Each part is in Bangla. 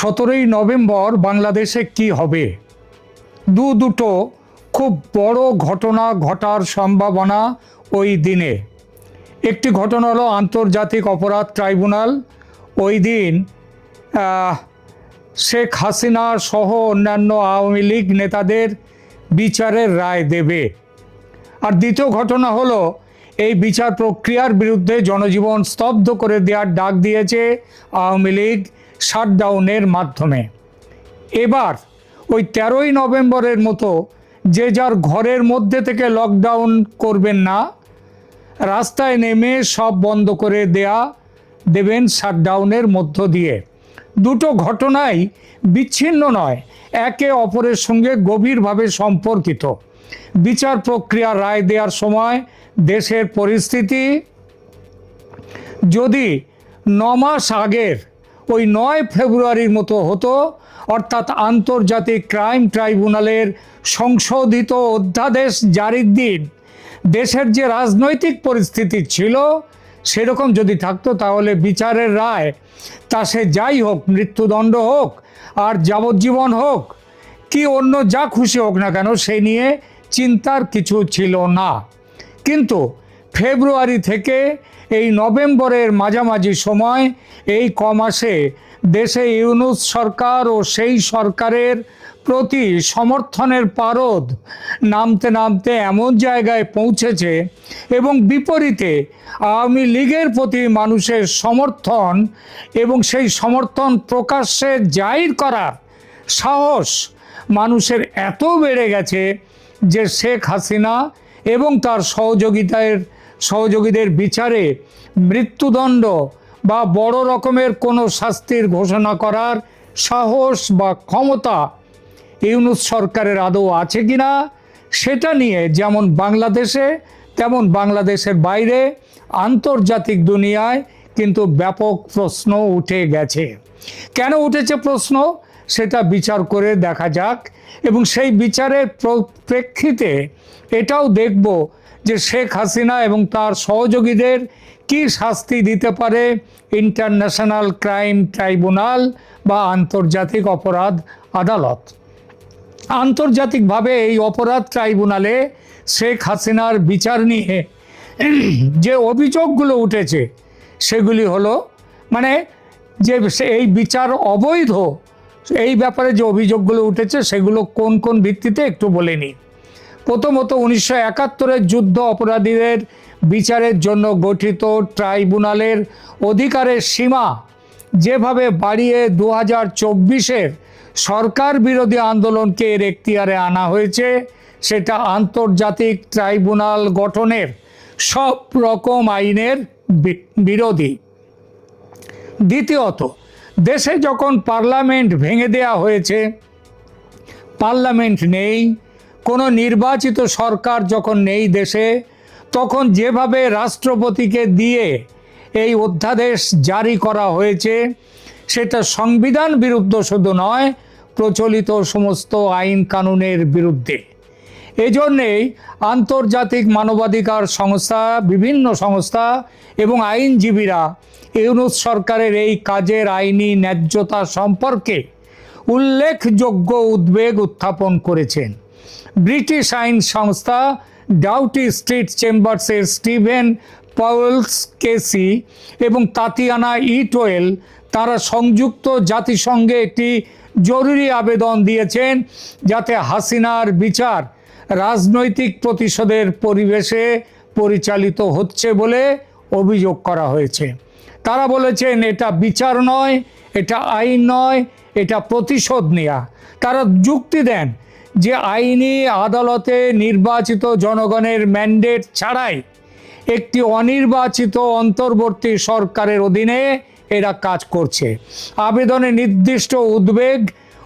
সতেরোই নভেম্বর বাংলাদেশে কি হবে? দু দুটো খুব বড় ঘটনা ঘটার সম্ভাবনা ওই দিনে। একটি ঘটনা হলো আন্তর্জাতিক অপরাধ ট্রাইব্যুনাল। ওই দিন শেখ হাসিনা সহ অন্যান্য আওয়ামী লীগ নেতাদের বিচারের রায় দেবে। আর দ্বিতীয় ঘটনা হলো, এই বিচার প্রক্রিয়ার বিরুদ্ধে জনজীবন স্তব্ধ করে দেওয়ার ডাক দিয়েছে আওয়ামী লীগ। শাটডাউনের মাধ্যমে। এবার, ওই তেরোই নভেম্বরের মতো যে যার ঘরের মধ্যে থেকে লকডাউন করবেন না, রাস্তায় নেমে সব বন্ধ করে দেয়া দেবেন শাটডাউনের মধ্য দিয়ে। দুটো ঘটনাই বিচ্ছিন্ন নয়, একে অপরের সঙ্গে গভীরভাবে সম্পর্কিত। বিচার প্রক্রিয়া রায় দেওয়ার সময় দেশের পরিস্থিতি, যদি ন মাস আগের ওই নয় ফেব্রুয়ারির মতো হতো, অর্থাৎ আন্তর্জাতিক ক্রাইম ট্রাইব্যুনালের সংশোধিত অধ্যাদেশ জারির দিন। দেশের যে রাজনৈতিক পরিস্থিতি ছিল, সেরকম যদি থাকতো তাহলে বিচারের রায়, তা সে যাই হোক, মৃত্যুদণ্ড হোক আর যাবজ্জীবন হোক, কি অন্য যা খুশি হোক না কেন, সে নিয়ে চিন্তার কিছু ছিল না। কিন্তু ফেব্রুয়ারি থেকে এই নভেম্বরের মাঝামাঝি সময় এই কমাসে দেশে ইউনুস সরকার ও সেই সরকারের প্রতি সমর্থনের পারদ নামতে নামতে এমন জায়গায় পৌঁছেছে এবং বিপরীতে আওয়ামী লীগের প্রতি মানুষের সমর্থন এবং সেই সমর্থন প্রকাশ্যে জাহির করার সাহস মানুষের এত বেড়ে গেছে যে শেখ হাসিনা এবং তার সহযোগিতার সহযোগীদের বিচারে মৃত্যুদণ্ড বা বড় রকমের কোনো শাস্তির ঘোষণা করার সাহস বা ক্ষমতা ইউনুস সরকারের আদৌ আছে কি না সেটা নিয়ে যেমন বাংলাদেশে, তেমন বাংলাদেশের বাইরে আন্তর্জাতিক দুনিয়ায় কিন্তু ব্যাপক প্রশ্ন উঠে গেছে। কেন উঠেছে প্রশ্ন? সেটা বিচার করে দেখা যাক এবং সেই বিচারের প্র- প্রেক্ষিতে এটাও দেখব যে শেখ হাসিনা এবং তার সহযোগীদের কি শাস্তি দিতে পারে ইন্টারন্যাশনাল ক্রাইম ট্রাইব্যুনাল বা আন্তর্জাতিক অপরাধ আদালত? আন্তর্জাতিকভাবে এই অপরাধ ট্রাইব্যুনালে শেখ হাসিনার বিচার নিয়ে যে অভিযোগগুলো উঠেছে, সেগুলি হলো মানে যে এই বিচার অবৈধ, এই ব্যাপারে যে অভিযোগগুলো উঠেছে, সেগুলো কোন কোন ভিত্তিতে একটু বলে নিই। প্রথমত উনিশশো একাত্তরের যুদ্ধ অপরাধীদের বিচারের জন্য গঠিত ট্রাইব্যুনালের অধিকারের সীমা যেভাবে বাড়িয়ে দু হাজার চব্বিশের সরকার বিরোধী আন্দোলনকে এর এখতিয়ারে আনা হয়েছে, সেটা আন্তর্জাতিক ট্রাইব্যুনাল গঠনের সব রকম আইনের বিরোধী। দ্বিতীয়ত, দেশে যখন পার্লামেন্ট ভেঙে দেয়া হয়েছে, পার্লামেন্ট নেই কোনো নির্বাচিত সরকার যখন নেই দেশে, তখন যেভাবে রাষ্ট্রপতিকে দিয়ে এই অধ্যাদেশ জারি করা হয়েছে, সেটা সংবিধান বিরুদ্ধ শুধু নয়, প্রচলিত সমস্ত আইন কানুনের বিরুদ্ধে। এজন্যেই আন্তর্জাতিক মানবাধিকার সংস্থা, বিভিন্ন সংস্থা এবং আইনজীবীরা ইউনুস সরকারের এই কাজের আইনি ন্যায্যতা সম্পর্কে উল্লেখযোগ্য উদ্বেগ উত্থাপন করেছেন। ব্রিটিশ আইন সংস্থা ডাউটি স্ট্রিট চেম্বার্সের স্টিভেন পাওয়েলস কেসি এবং তাতিয়ানা ইটোয়েল তারা সংযুক্ত জাতিসংঘে একটি জরুরি আবেদন দিয়েছেন যাতে হাসিনার বিচার রাজনৈতিক প্রতিশোধের পরিবেশে পরিচালিত হচ্ছে বলে অভিযোগ করা হয়েছে। তারা বলেছেন, এটা বিচার নয়, এটা আইন নয়, এটা প্রতিশোধ নেয়া। তারা যুক্তি দেন যে আইনি আদালতে নির্বাচিত জনগণের ম্যান্ডেট ছাড়াই একটি অনির্বাচিত অন্তর্বর্তী সরকারের অধীনে এরা কাজ করছে। আবেদনে নির্দিষ্ট উদ্বেগ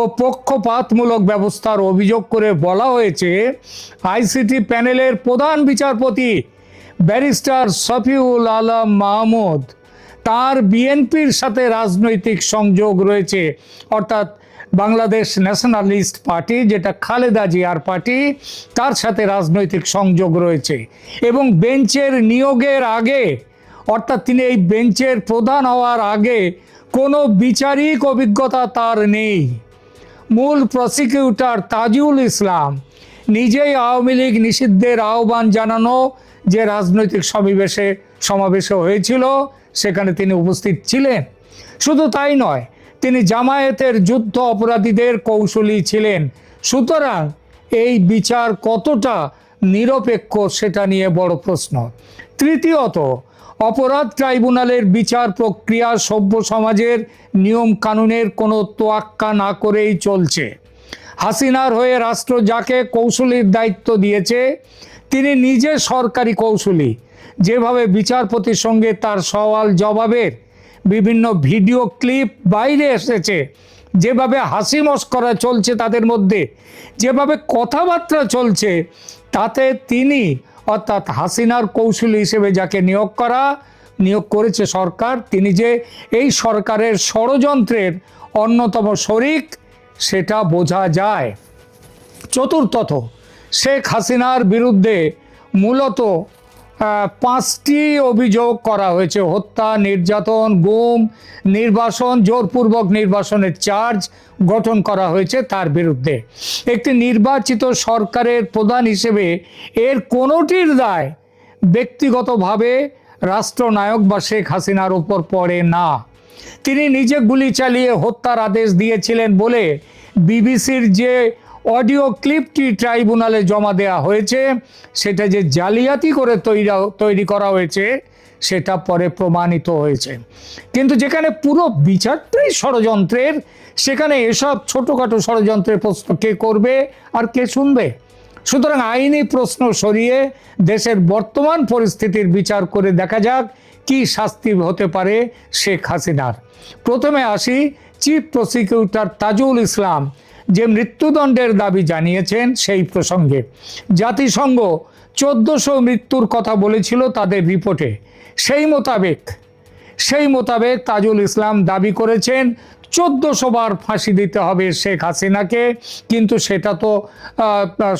ও পক্ষপাতমূলক ব্যবস্থার অভিযোগ করে বলা হয়েছে, আইসিটি প্যানেলের প্রধান বিচারপতি ব্যারিস্টার শফিউল আলম মাহমুদ, তার বিএনপির সাথে রাজনৈতিক সংযোগ রয়েছে, অর্থাৎ বাংলাদেশ ন্যাশনালিস্ট পার্টি, যেটা খালেদা জিয়ার পার্টি, তার সাথে রাজনৈতিক সংযোগ রয়েছে। এবং বেঞ্চের নিয়োগের আগে, অর্থাৎ তিনি এই বেঞ্চের প্রধান হওয়ার আগে, কোনো বিচারিক অভিজ্ঞতা তার নেই। মূল প্রসিকিউটর তাজিউল ইসলাম নিজেই আওয়ামী লীগ নিষিদ্ধের আহ্বান জানানো যে রাজনৈতিক সমাবেশে সমাবেশে হয়েছিল, সেখানে তিনি উপস্থিত ছিলেন। শুধু তাই নয় তিনি জামায়াতের যুদ্ধ অপরাধীদের কৌশলী ছিলেন। সুতরাং এই বিচার কতটা নিরপেক্ষ সেটা নিয়ে বড় প্রশ্ন। তৃতীয়ত, অপরাধ ট্রাইব্যুনালের বিচার প্রক্রিয়া সভ্য সমাজের নিয়ম কানুনের কোনো তোয়াক্কা না করেই চলছে। হাসিনার হয়ে রাষ্ট্র যাকে কৌশলীর দায়িত্ব দিয়েছে, তিনি নিজে সরকারি কৌশলী। যেভাবে বিচারপতির সঙ্গে তার সওয়াল জবাবের বিভিন্ন ভিডিও ক্লিপ বাইরে এসেছে। যেভাবে হাসি মস্করা চলছে তাদের মধ্যে, যেভাবে কথাবার্তা চলছে, তাতে তিনি অর্থাৎ হাসিনার কৌশলী হিসেবে যাকে নিয়োগ করা, নিয়োগ করেছে সরকার, তিনি যে এই সরকারের ষড়যন্ত্রের অন্যতম শরিক, সেটা বোঝা যায়। চতুর্থত, শেখ হাসিনার বিরুদ্ধে মূলত পাঁচটি অভিযোগ করা হয়েছে। হত্যা, নির্যাতন, গুম, নির্বাসন, জোরপূর্বক নির্বাসনের চার্জ গঠন করা হয়েছে তার বিরুদ্ধে। একটি নির্বাচিত সরকারের প্রধান হিসেবে এর কোনোটির দায় ব্যক্তিগতভাবে রাষ্ট্রনায়ক বা শেখ হাসিনার উপর পড়ে না। তিনি নিজে গুলি চালিয়ে হত্যার আদেশ দিয়েছিলেন বলে বিবিসির যে অডিও ক্লিপটি ট্রাইব্যুনালে জমা দেওয়া হয়েছে। সেটা যে জালিয়াতি করে তৈরি তৈরি করা হয়েছে, সেটা পরে প্রমাণিত হয়েছে। কিন্তু যেখানে পুরো বিচারটাই ষড়যন্ত্রের, সেখানে এসব ছোটোখাটো ষড়যন্ত্রের প্রশ্ন কে করবে আর কে শুনবে? সুতরাং আইনি প্রশ্ন সরিয়ে দেশের বর্তমান পরিস্থিতির বিচার করে দেখা যাক কি শাস্তি হতে পারে শেখ হাসিনার। প্রথমে আসি চিফ প্রসিকিউটর তাজুল ইসলাম যে মৃত্যুদণ্ডের দাবি জানিয়েছেন সেই প্রসঙ্গে জাতিসংঘ চোদ্দশো মৃত্যুর কথা বলেছিল তাদের রিপোর্টে। সেই মোতাবেক সেই মোতাবেক তাজুল ইসলাম দাবি করেছেন, চোদ্দশো বার ফাঁসি দিতে হবে শেখ হাসিনাকে, কিন্তু সেটা তো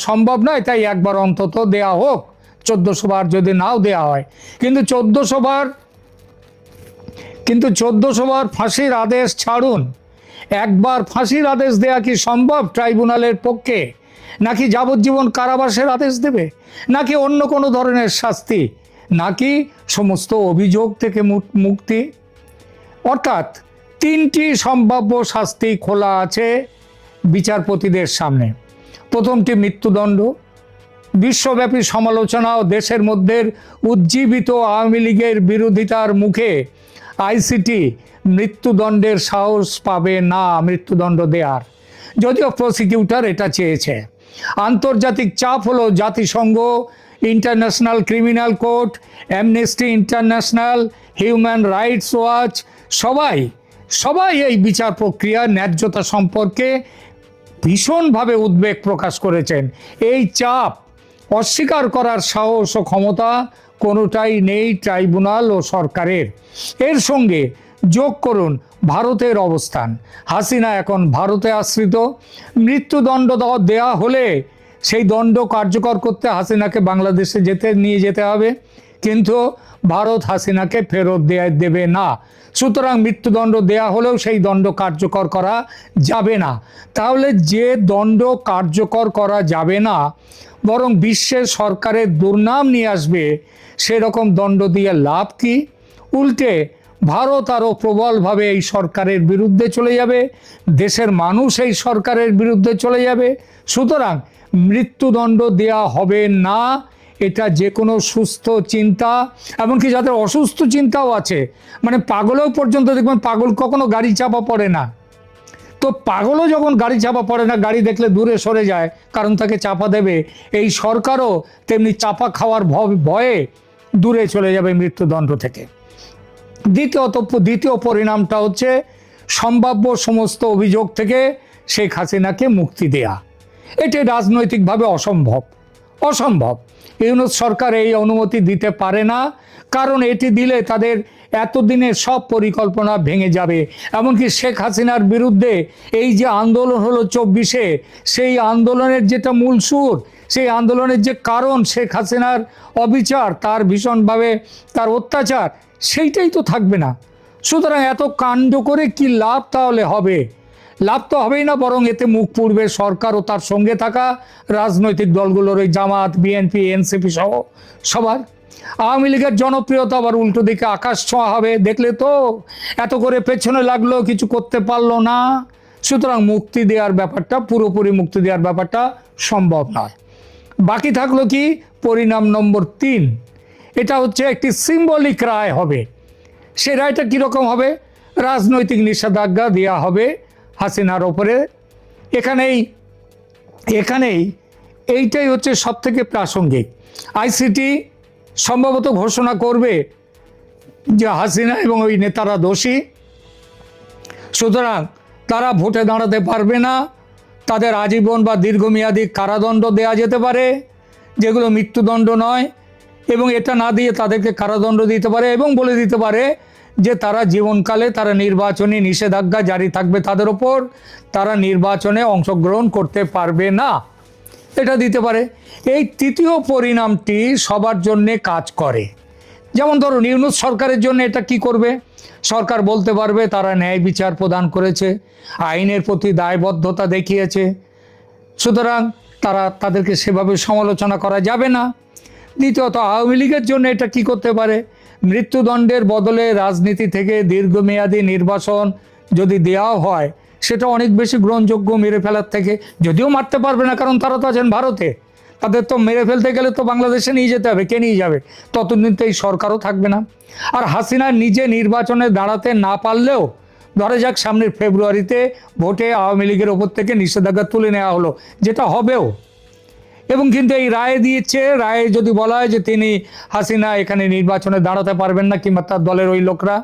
সম্ভব নয়, তাই একবার অন্তত দেয়া হোক, চোদ্দশো বার যদি নাও দেয়া হয়। কিন্তু চোদ্দশো বার কিন্তু চোদ্দশো বার ফাঁসির আদেশ ছাড়ুন। একবার ফাঁসির আদেশ দেয়া কি সম্ভব ট্রাইব্যুনালের পক্ষে? নাকি যাবজ্জীবন কারাবাসের আদেশ দেবে? নাকি অন্য কোনো ধরনের শাস্তি? নাকি সমস্ত অভিযোগ থেকে মুক্তি? অর্থাৎ তিনটি সম্ভাব্য শাস্তি খোলা আছে বিচারপতিদের সামনে। প্রথমটি মৃত্যুদণ্ড। বিশ্বব্যাপী সমালোচনা ও দেশের মধ্যে উজ্জীবিত আওয়ামী লীগের বিরোধিতার মুখে আইসিটি মৃত্যুদণ্ডের সাহস পাবে না মৃত্যুদণ্ড দেওয়ার যদিও প্রসিকিউটর এটা চেয়েছে। আন্তর্জাতিক চাপ হলো জাতিসংঘ international criminal court amnesty international human rights watch সবাই সবাই এই বিচার প্রক্রিয়ার ন্যায্যতা সম্পর্কে ভীষণভাবে উদ্বেগ প্রকাশ করেছেন। এই চাপ অস্বীকার করার সাহস ও ক্ষমতা কোনোটাই নেই ট্রাইব্যুনাল ও সরকারের। এর সঙ্গে যোগ করুন ভারতের অবস্থান। হাসিনা এখন ভারতে আশ্রিত। মৃত্যুদণ্ড দেওয়া- হলে সেই দণ্ড কার্যকর করতে হাসিনাকে বাংলাদেশে যেতে, নিয়ে যেতে হবে। কিন্তু ভারত হাসিনাকে ফেরত দেয়া, দেবে না। সুতরাং মৃত্যুদণ্ড দেয়া হলেও সেই দণ্ড কার্যকর করা যাবে না। তাহলে যে দণ্ড কার্যকর করা যাবে না বরং বিশ্বের সরকারের দুর্নাম নিয়ে আসবে, সেরকম দণ্ড দিয়ে লাভ কি? উল্টে, ভারত আরও প্রবলভাবে এই সরকারের বিরুদ্ধে চলে যাবে, দেশের মানুষ এই সরকারের বিরুদ্ধে চলে যাবে। সুতরাং মৃত্যুদণ্ড দেয়া হবে না, এটা যে কোনো সুস্থ চিন্তা, এমনকি যাদের অসুস্থ চিন্তাও আছে মানে পাগলেও পর্যন্ত দেখবেন পাগল কখনো গাড়ি চাপা পড়ে না। তো পাগলও যখন গাড়ি চাপা পড়ে না, গাড়ি দেখলে দূরে সরে যায়, কারণ তাকে চাপা দেবে। এই সরকারও তেমনি চাপা খাওয়ার ভয়ে দূরে চলে যাবে মৃত্যুদণ্ড থেকে। দ্বিতীয়ত, দ্বিতীয় পরিণামটা হচ্ছে সম্ভাব্য সমস্ত অভিযোগ থেকে শেখ হাসিনাকে মুক্তি দেয়া। এটি রাজনৈতিকভাবে অসম্ভব। অসম্ভব। ইউনুস সরকার এই অনুমতি দিতে পারে না, কারণ এটি দিলে তাদের এতদিনের সব পরিকল্পনা ভেঙে যাবে। এমনকি শেখ হাসিনার বিরুদ্ধে এই যে আন্দোলন হলো চব্বিশে, সেই আন্দোলনের যেটা মূল সুর, সেই আন্দোলনের যে কারণ শেখ হাসিনার অবিচার, তার ভীষণভাবে তার অত্যাচার, সেইটাই তো থাকবে না। সুতরাং এত কাণ্ড করে কি লাভ তাহলে হবে? লাভ তো হবেই না, বরং এতে মুখ পূর্বে সরকার ও তার সঙ্গে থাকা রাজনৈতিক দলগুলোর ওই জামাত বিএনপি এনসিপি সহ সবার। আওয়ামী লীগের জনপ্রিয়তা আবার উল্টো দিকে আকাশ ছোঁয়া হবে, দেখলে তো এত করে পেছনে লাগল, কিছু করতে পারল না। সুতরাং মুক্তি দেওয়ার ব্যাপারটা, পুরোপুরি মুক্তি দেওয়ার ব্যাপারটা সম্ভব নয়। বাকি থাকল কি? পরিণাম নম্বর তিন। এটা হচ্ছে একটি সিম্বলিক রায় হবে। সে রায়টা কীরকম হবে? রাজনৈতিক নিষেধাজ্ঞা দেওয়া হবে হাসিনার ওপরে। এখানেই এখানেই এইটাই হচ্ছে সব থেকে প্রাসঙ্গিক। আইসিটি সম্ভবত ঘোষণা করবে যে হাসিনা এবং ওই নেতারা দোষী। সুতরাং তারা ভোটে দাঁড়াতে পারবে না। তাদের আজীবন বা দীর্ঘমেয়াদী কারাদণ্ড দেওয়া যেতে পারে, যেগুলো মৃত্যুদণ্ড নয়, এবং এটা না দিয়ে তাদেরকে কারাদণ্ড দিতে পারে এবং বলে দিতে পারে যে তারা জীবনকালে তারা নির্বাচনী নিষেধাজ্ঞা জারি থাকবে তাদের ওপর, তারা নির্বাচনে অংশগ্রহণ করতে পারবে না। এটা দিতে পারে। এই তৃতীয় পরিণামটি সবার জন্যে কাজ করে। যেমন ধরুন, ইউনুস সরকারের জন্য এটা কি করবে? সরকার বলতে পারবে, তারা ন্যায় বিচার প্রদান করেছে, আইনের প্রতি দায়বদ্ধতা দেখিয়েছে। সুতরাং তারা তাদেরকে সেভাবে সমালোচনা করা যাবে না। দ্বিতীয়ত, আওয়ামী লীগের জন্য এটা কি করতে পারে? মৃত্যুদণ্ডের বদলে রাজনীতি থেকে দীর্ঘমেয়াদী নির্বাচন যদি দেওয়া হয়, সেটা অনেক বেশি গ্রহণযোগ্য মেরে ফেলার থেকে যদিও মারতে পারবে না, কারণ তারা তো আছেন ভারতে। তাদের তো মেরে ফেলতে গেলে তো বাংলাদেশে নিয়ে যেতে হবে, কে নিয়ে যাবে? ততদিন তো এই সরকারও থাকবে না। আর হাসিনা নিজে নির্বাচনে দাঁড়াতে না পারলেও, ধরা যাক সামনের ফেব্রুয়ারিতে ভোটে আওয়ামী লীগের ওপর থেকে নিষেধাজ্ঞা তুলে নেওয়া হলো, যেটা হবেও। এবং কিন্তু এই রায় দিয়েছে, রায়ে যদি বলা হয় যে তিনি হাসিনা এখানে নির্বাচনে দাঁড়াতে পারবেন না কিংবা তার দলের ওই লোকরা,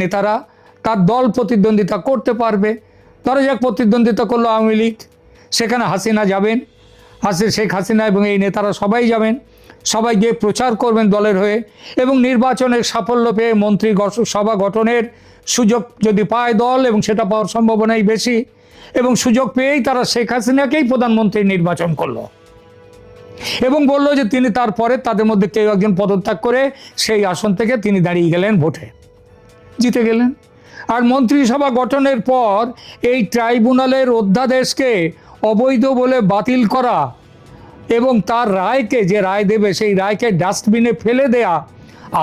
নেতারা, তার দল প্রতিদ্বন্দ্বিতা করতে পারবে। ধরা যাক প্রতিদ্বন্দ্বিতা করল আওয়ামী লীগ, সেখানে হাসিনা যাবেন, হাসি, শেখ হাসিনা এবং এই নেতারা সবাই যাবেন, সবাই গিয়ে প্রচার করবেন দলের হয়ে এবং নির্বাচনের সাফল্য পেয়ে মন্ত্রী সভা গঠনের সুযোগ যদি পায় দল এবং সেটা পাওয়ার সম্ভাবনাই বেশি এবং সুযোগ পেয়েই তারা শেখ হাসিনাকেই প্রধানমন্ত্রী নির্বাচন করল। এবং বলল যে তিনি তারপরে তাদের মধ্যে কেউ একজন পদত্যাগ করে সেই আসন থেকে তিনি দাঁড়িয়ে গেলেন ভোটে। জিতে গেলেন। আর মন্ত্রিসভা গঠনের পর এই ট্রাইব্যুনালের অধ্যাদেশকে অবৈধ বলে বাতিল করা এবং তার রায়কে যে রায় দেবে সেই রায়কে ডাস্টবিনে ফেলে দেয়া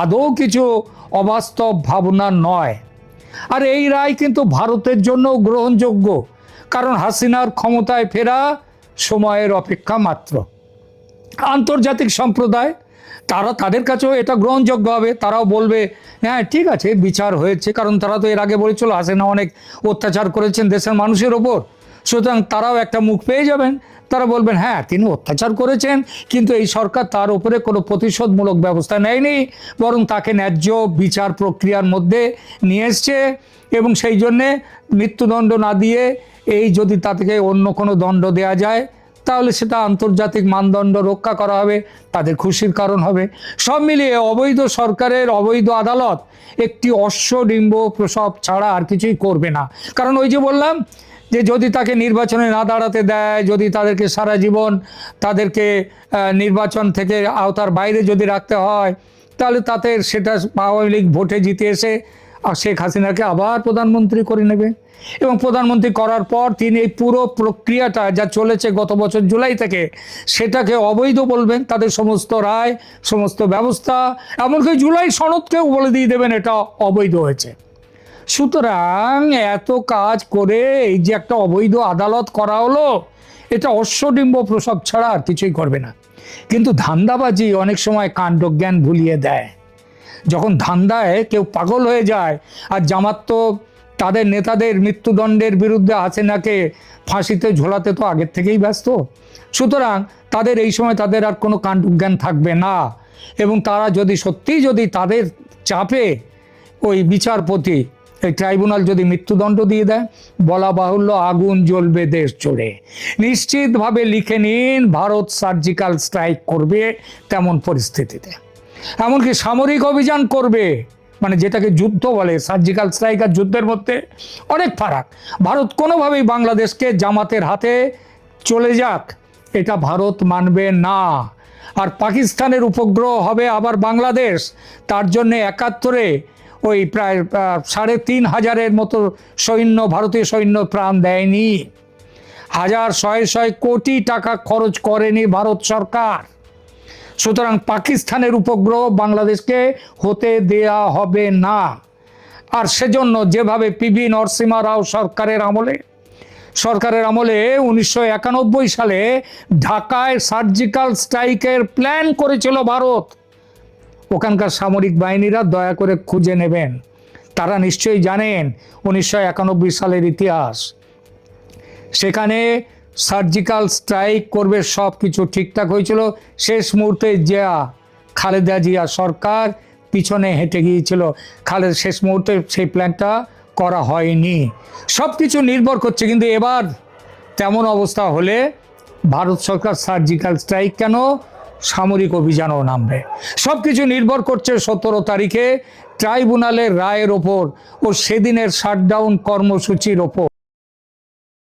আদৌ কিছু অবাস্তব ভাবনা নয়। আর এই রায় কিন্তু ভারতের জন্য গ্রহণযোগ্য, কারণ হাসিনার ক্ষমতায় ফেরা সময়ের অপেক্ষা মাত্র। আন্তর্জাতিক সম্প্রদায়, তারা তাদের কাছেও এটা গ্রহণযোগ্য হবে, তারাও বলবে হ্যাঁ ঠিক আছে বিচার হয়েছে, কারণ তারা তো এর আগে বলেছিল, হাসিনা অনেক অত্যাচার করেছেন দেশের মানুষের ওপর। সুতরাং তারাও একটা মুখ পেয়ে যাবেন, তারা বলবেন হ্যাঁ তিনি অত্যাচার করেছেন, কিন্তু এই সরকার তার উপরে কোনো প্রতিশোধমূলক ব্যবস্থা নেয়নি, বরং তাকে ন্যায্য বিচার প্রক্রিয়ার মধ্যে নিয়ে এসছে এবং সেই জন্যে মৃত্যুদণ্ড না দিয়ে এই যদি তাদেরকে অন্য কোনো দণ্ড দেয়া যায় তাহলে সেটা আন্তর্জাতিক মানদণ্ড রক্ষা করা হবে, তাদের খুশির কারণ হবে। সব মিলিয়ে অবৈধ সরকারের অবৈধ আদালত একটি অশ্বডিম্ব প্রসব ছাড়া আর কিছুই করবে না। কারণ ওই যে বললাম যে যদি তাকে নির্বাচনে না দাঁড়াতে দেয়, যদি তাদেরকে সারা জীবন তাদেরকে নির্বাচন থেকে আওতার বাইরে যদি রাখতে হয়, তাহলে তাতে সেটা আওয়ামী লীগ ভোটে জিতে এসে শেখ হাসিনাকে আবার প্রধানমন্ত্রী করে নেবে। এবং প্রধানমন্ত্রী করার পর তিনি এই পুরো প্রক্রিয়াটা যা চলেছে গত বছর জুলাই থেকে, সেটাকে অবৈধ বলবেন, তাদের সমস্ত রায়, সমস্ত ব্যবস্থা, এমনকি জুলাই সনদকেও বলে দিয়ে দেবেন এটা অবৈধ হয়েছে। সুতরাং এত কাজ করে এই যে একটা অবৈধ আদালত করা হলো, এটা অশ্বডিম্ব প্রসব ছাড়া আর কিছুই করবে না। কিন্তু ধান্দাবাজি অনেক সময় কাণ্ডজ্ঞান ভুলিয়ে দেয়। যখন ধান্দায় কেউ পাগল হয়ে যায় আর জামাত তো তাদের নেতাদের মৃত্যুদণ্ডের বিরুদ্ধে হাসিনাকে ফাঁসিতে ঝোলাতে তো আগের থেকেই ব্যস্ত। সুতরাং তাদের এই সময় তাদের আর কোনো কাণ্ডজ্ঞান থাকবে না। এবং তারা যদি সত্যিই যদি তাদের চাপে ওই বিচারপতি, এই ট্রাইব্যুনাল যদি মৃত্যুদণ্ড দিয়ে দেয়, বলা বাহুল্য আগুন জ্বলবে দেশ জুড়ে। নিশ্চিতভাবে লিখে নিন, ভারত সার্জিক্যাল স্ট্রাইক করবে তেমন পরিস্থিতিতে। এমনকি সামরিক অভিযান করবে মানে যেটাকে যুদ্ধ বলে সার্জিক্যাল স্ট্রাইক আর যুদ্ধের মধ্যে অনেক ফারাক। ভারত কোনোভাবেই বাংলাদেশকে জামাতের হাতে চলে যাক, এটা ভারত মানবে না। আর পাকিস্তানের উপগ্রহ হবে আবার বাংলাদেশ, তার জন্য একাত্তরে ওই প্রায় সাড়ে তিন হাজারের মতো সৈন্য, ভারতীয় সৈন্য প্রাণ দেয়নি। হাজার শয়ে শয়ে কোটি টাকা খরচ করেনি ভারত সরকার। সুতরাং পাকিস্তানের উপগ্রহ বাংলাদেশকে হতে দেয়া হবে না। আর সেজন্য যেভাবে পিভি নরসিমা রাও সরকারের আমলে সরকারের আমলে উনিশশো একানব্বই সালে ঢাকায় সার্জিক্যাল স্ট্রাইকের প্ল্যান করেছিল ভারত। ওখানকার সামরিক বাহিনীরা দয়া করে খুঁজে নেবেন। তারা নিশ্চয়ই জানেন উনিশশো একানব্বই সালের ইতিহাস। সেখানে সার্জিক্যাল স্ট্রাইক করবে সব কিছু ঠিকঠাক হয়েছিল। শেষ মুহূর্তে জিয়া, খালেদা জিয়া সরকার পিছনে হেঁটে গিয়েছিল। খালেদ, শেষ মুহূর্তে সেই প্ল্যানটা করা হয়নি। সব কিছু নির্ভর করছে, কিন্তু এবার তেমন অবস্থা হলে ভারত সরকার সার্জিক্যাল স্ট্রাইক কেন? সামরিক অভিযানও নামবে। সব কিছু নির্ভর করছে সতেরো তারিখে ট্রাইব্যুনালের রায়ের ওপর ও সেদিনের শাটডাউন কর্মসূচির ওপর।